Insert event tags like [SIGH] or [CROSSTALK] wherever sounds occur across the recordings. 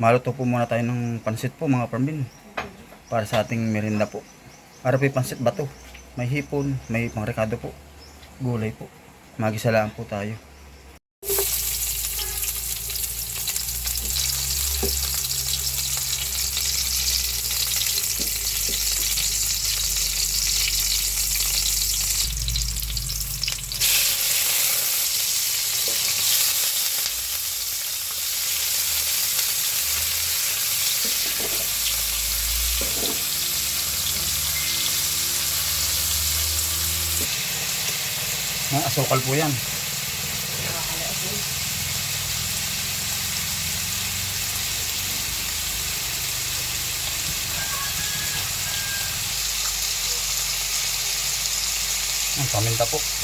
Maluto po muna tayo ng pansit po mga parmbin. Para sa ating merinda po. Para po pansit bato. May hipon, may pangrekado po. Gulay po. Magisalaan po tayo. Mga asukal po yan. Ang paminta po.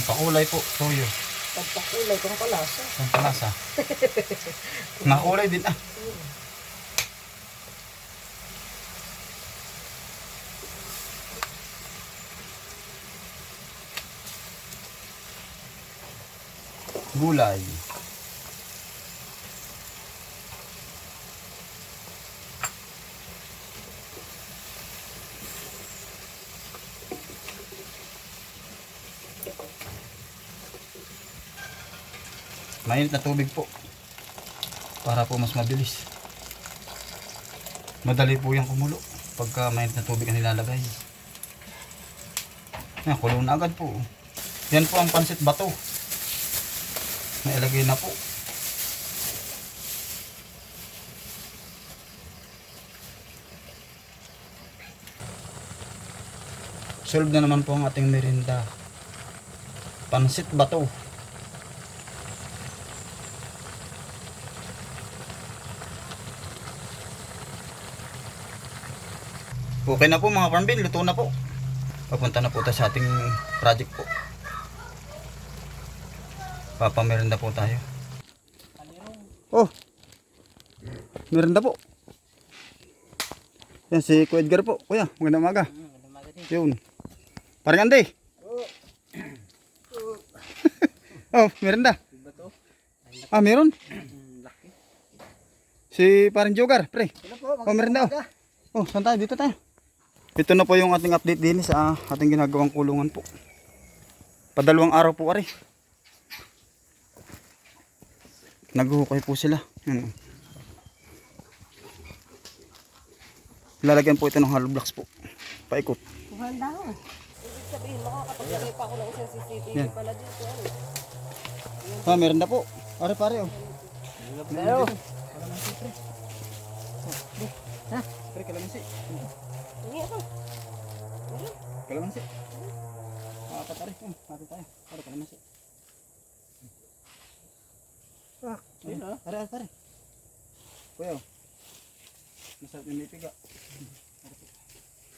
Ang pakulay po, toyo. Pagpakulay kong palasa. Ang palasa. [LAUGHS] Nakulay din ah. Gulay. Mainit na tubig po. Para po mas mabilis. Madali po yung kumulo. Pagka mainit na tubig ang nilalagay. Yan, kulo na agad po. Yan po ang pansit bato. Nailagay na po. Solve na naman po ang ating merinda. Pansit bato. Okay na po mga farmbin, luto na po. Papunta na po tayo sa ating project po. Papamerenda po tayo. Oh! Merenda po. Yan si Kuya Edgar po. Kuya, magandang umaga. Yun. Parang Andy. oh, [LAUGHS] merenda. Ah, meron? Si parang Jogar, pre. Oh, merenda oh. Oh, saan tayo? Dito tayo. Ito na po yung ating update din sa ating ginagawang kulungan po. Padalawang araw po ari. Naghuhukay po sila. Yan. Lalagyan po ito ng hollow blocks po. Paikot. Kuhan daw. Ibig sabihin, makakapaglagay pa ako ng isang CCTV Yan. pala dito. Ano? Ah, meron na po. Pare pare oh. Pero, Ha? Pre kalamansi. hindi ako. Kalamansi. Ah, pa pare. Oh, pare tayo. Pare kalamansi. Ah, Ayun ah. Pare pare. Kuya. oh. Masarap yung lipiga.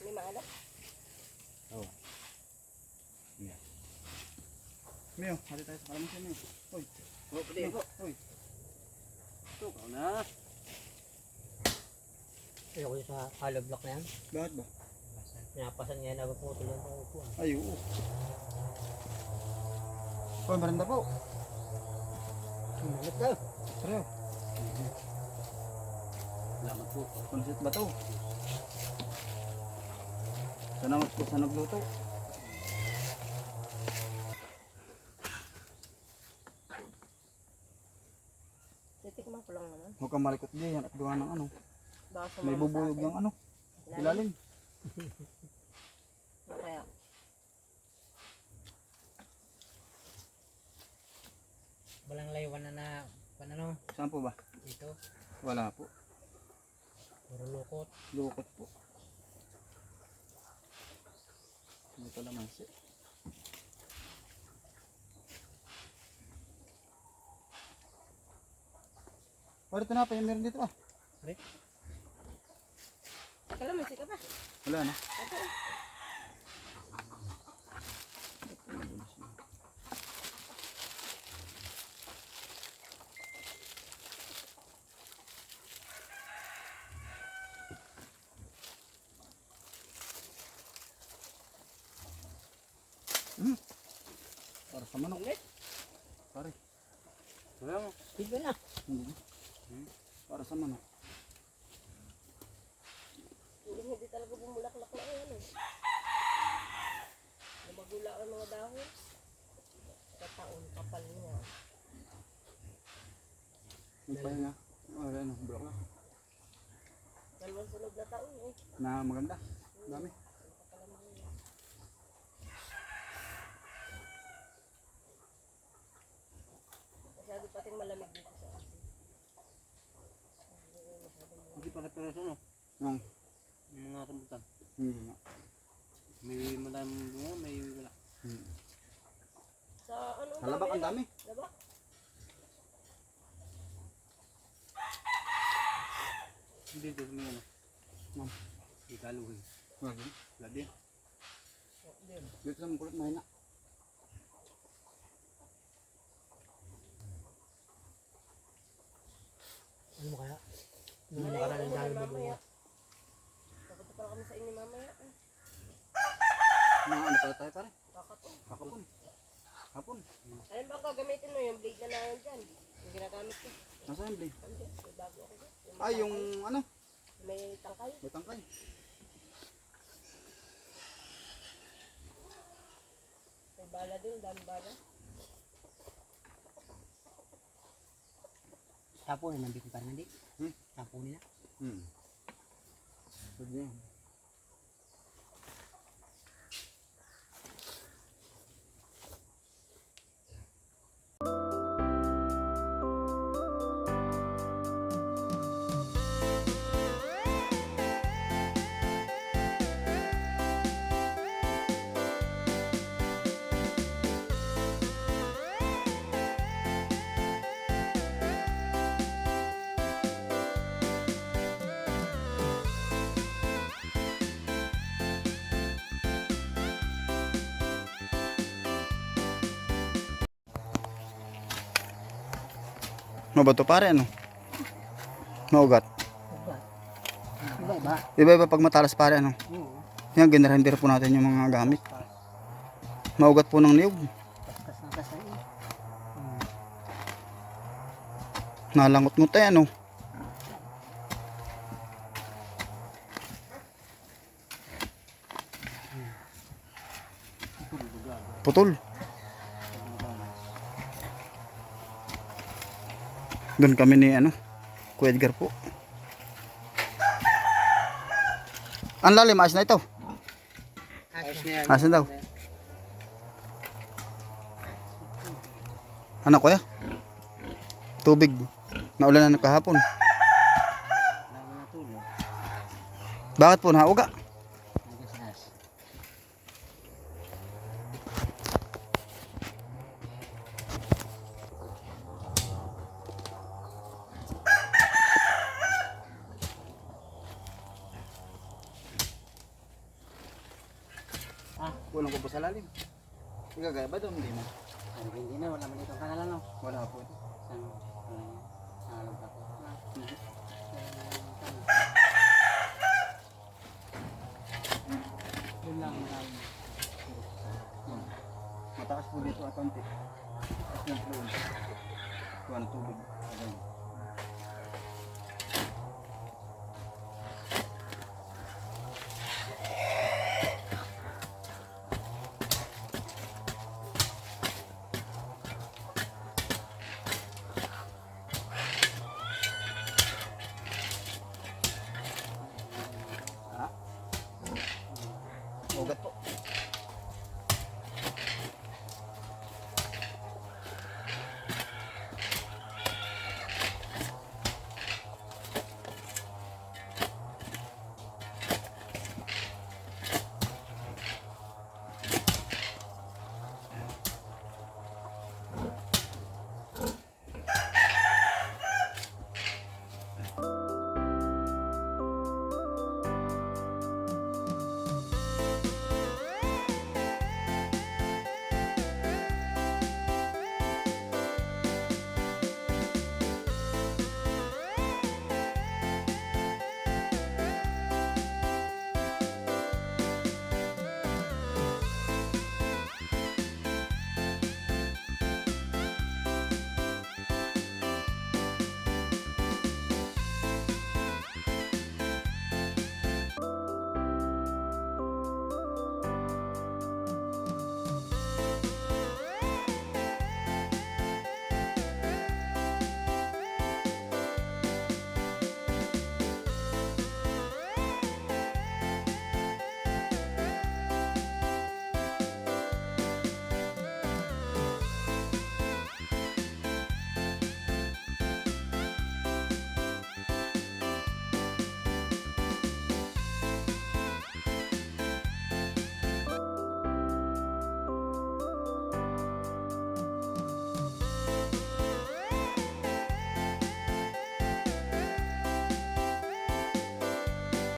May maalat. Oo. Yeah. Mio, hali tayo sa kalamansi Mio. Hoy. Oh, pwede. Hoy. Ikaw na. Ayoko yung sa hollow block na yan. Bakit ba? Pinapasan niya na puputol yung upuan. Ay, oo. Hoy, maranda po. Malit daw. Tara. Salamat po. Pansit ba to? Salamat po sa nagluto. Titikman ko lang naman. Huwag kang malikot diyan at gawa ng ano. May bubuyog akin. ng ano. Ilalim. Kaya, Walang laywan na na, panano, Saan po ba? dito. Wala po. Puro lukot. Lukot po. Ito naman siya. Ito na pa yung meron dito ah. Kala, may sika pa. Wala na. Hmm. Para sa manok. Ulit. Pare. Wala mo. Hindi na. Para sa manok. Talaga bumulaklak na yan eh. Namagula ang mga dahon. Sa taon, kapal niya. Yung pahinga. Wala na. Bulak na. Dalawang sunod na taon eh. Na maganda. Dami. Masyado pating malamig dito sa atin. Hindi pala pero ano. Yung. Yung mga rambutan. Nga. May maraming bunga, may wala. Hmm. Sa ano? Sa labak ang dami. Labak? Hindi dito may ano. Ma'am. Hindi kaluhin. Lagi. Wala din. Dito sa mga kulot mahina. Ano mo kaya? Ano nakaraan yung ang dami ulan mo mamaya? Inyo mamaya. eh. Mga ano pala tayo pare? Kakapon. Kakapon. Hapon. Ano ba gagamitin mo? Yung blade na lang dyan. Yung ginagamit ko. Nasa yung blade? May bago ako dyan. Yung Ay, yung ano? May tangkay. May tangkay. May bala din, dami bala. Tapo na nandito pa rin hindi. Hmm? Tapo nila. Hmm. Pwede yan. Mabato pare ano? Maugat. Iba iba. Iba-iba pag matalas pare ano? Oo. Yan, ginarender po natin yung mga gamit. Maugat po ng niyog. Nalangot mo tayo ano? Putol. Doon kami ni ano, Kuya Edgar po. Ang lalim, ayos na ito. Asan daw? Ano kuya? Tubig. Naulan na kahapon. Bakit po nauga? Nagasas. Ah, Walang ko po sa lalim. Igagaya ba doon? Hindi mo. ano hindi na, wala man dito kanala no. Wala po. Saan? Wala yan. Sa alam pa ko. Ah, Doon lang marami. Matakas po dito at konti. Tapos yung doon. Kuha ng tubig. Ugat po.